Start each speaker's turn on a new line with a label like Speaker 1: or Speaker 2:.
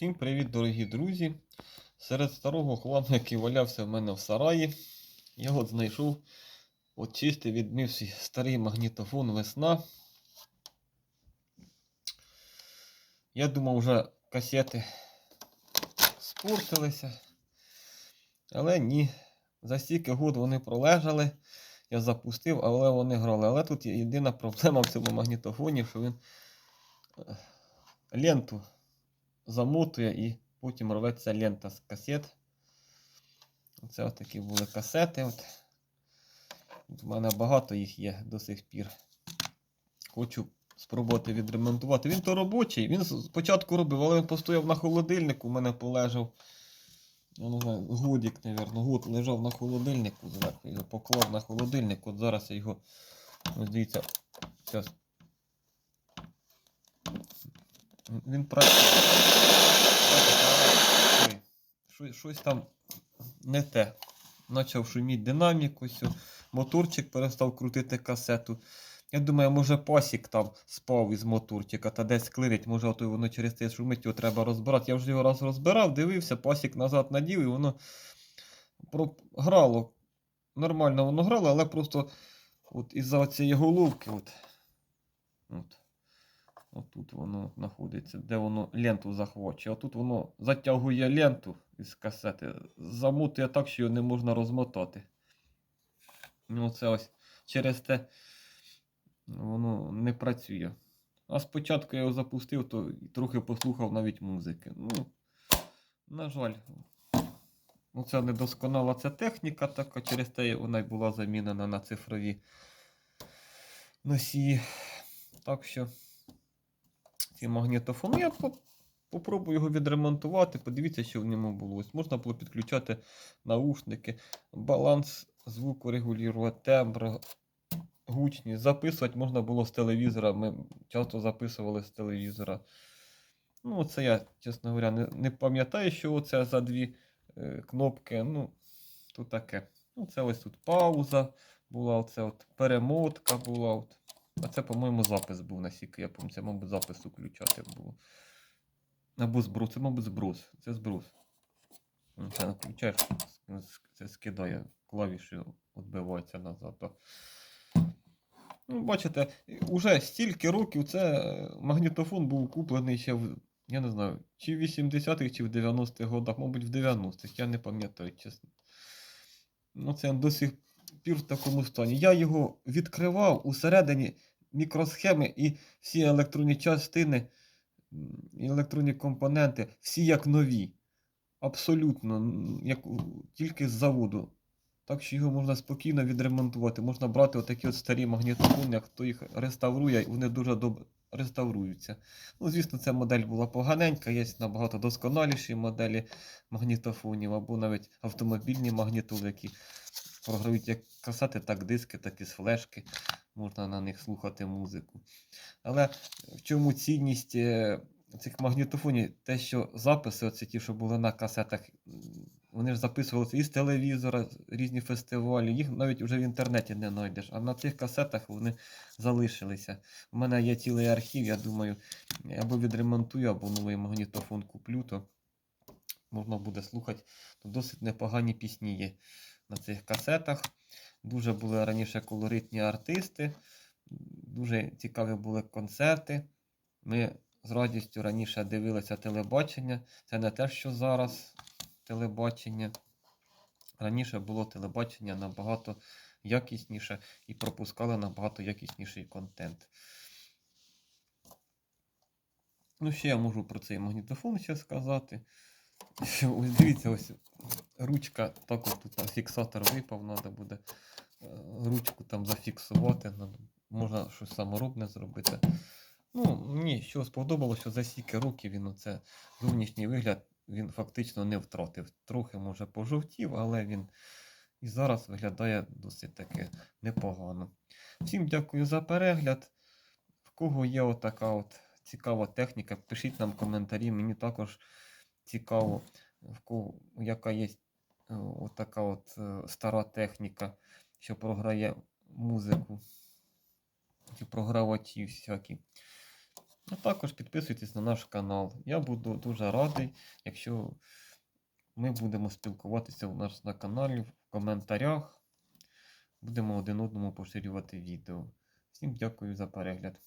Speaker 1: Всім привіт, дорогі друзі! Серед старого хламу, який валявся в мене в сараї, я от знайшов от чистий відмив свій старий магнітофон весна. Я думав, вже касети спортилися. Але ні. За стільки год вони пролежали. Я запустив, але вони грали. Але тут є єдина проблема в цьому магнітофоні, що він е, ленту замотує і потім рветься лента з касет. Це такі були касети. От У мене багато їх є до сих пір. Хочу спробувати відремонтувати. Він то робочий, він спочатку робив, але він постояв на холодильнику, у мене полежав. Я не знаю, годик, мабуть, год лежав на холодильнику зверху. Його поклав на холодильник. От зараз я його. Ось дивіться. Зараз. Він працює. Щось- Щось там не те. Почав шуміти динамік, ось моторчик перестав крутити касету. Я думаю, може пасік там спав із моторчика та десь клирить, може ото воно через те шумить, його треба розбирати. Я вже його раз розбирав, дивився, пасік назад надів і воно грало. Нормально воно грало, але просто от із-за цієї головки, от, от, от тут воно знаходиться, де воно ленту захвачує. А тут воно затягує ленту із касети, замутує так, що його не можна розмотати. Ну, це ось через те воно не працює. А спочатку я його запустив, то трохи послухав навіть музики. Ну, на жаль, ну, це недосконала ця техніка, така через те вона й була замінена на цифрові носії. Так що ці магнітофони. Я по- попробую його відремонтувати. Подивіться, що в ньому було. Ось можна було підключати наушники, баланс звуку регулювати, тембр, гучність. Записувати можна було з телевізора. Ми часто записували з телевізора. Ну, це я, чесно говоря, не, не пам'ятаю, що це за дві е, кнопки. Ну, тут таке. Ну, це ось тут пауза була, оце от перемотка була. От. А це, по-моєму, запис був насіки. Я пам'ятаю, це, мабуть, запис включати було. Або зброс, це, мабуть, зброс. Це зброс. Ну, Це включаєш, це скидає клавіші, відбивається назад. Ну, бачите, уже стільки років це е, магнітофон був куплений ще в, я не знаю, чи в 80-х, чи в 90-х годах, мабуть, в 90-х, я не пам'ятаю, чесно. Ну, це до сих пір в такому стані. Я його відкривав усередині мікросхеми і всі електронні частини, електронні компоненти, всі як нові. Абсолютно, як тільки з заводу. Так що його можна спокійно відремонтувати. Можна брати отакі от старі магнітофони, як хто їх реставрує, вони дуже добре реставруються. Ну, звісно, ця модель була поганенька, є набагато досконаліші моделі магнітофонів, або навіть автомобільні магнітоли, які програють як касети, так диски, так і з флешки. Можна на них слухати музику. Але в чому цінність е, цих магнітофонів? Те, що записи, оці ті, що були на касетах, вони ж записувалися із телевізора, різні фестивалі, їх навіть вже в інтернеті не знайдеш. А на цих касетах вони залишилися. У мене є цілий архів, я думаю, або відремонтую, або новий магнітофон куплю, то можна буде слухати. Тут досить непогані пісні є на цих касетах. Дуже були раніше колоритні артисти, дуже цікаві були концерти. Ми з радістю раніше дивилися телебачення. Це не те, що зараз телебачення. Раніше було телебачення набагато якісніше і пропускали набагато якісніший контент. Ну, ще я можу про цей магнітофон ще сказати. Ось дивіться, ось ручка, так от тут фіксатор випав, треба буде е, ручку там зафіксувати. Можна щось саморобне зробити. Ну, мені що сподобалося, що за стільки років він оце зовнішній вигляд він фактично не втратив. Трохи, може, пожовтів, але він і зараз виглядає досить таки непогано. Всім дякую за перегляд. В кого є отака от цікава техніка, пишіть нам коментарі. Мені також цікаво, в кого яка є е, отака от е, стара техніка, що програє музику. Ці програвачі всякі. А також підписуйтесь на наш канал. Я буду дуже радий, якщо ми будемо спілкуватися у нас на каналі в коментарях. Будемо один одному поширювати відео. Всім дякую за перегляд.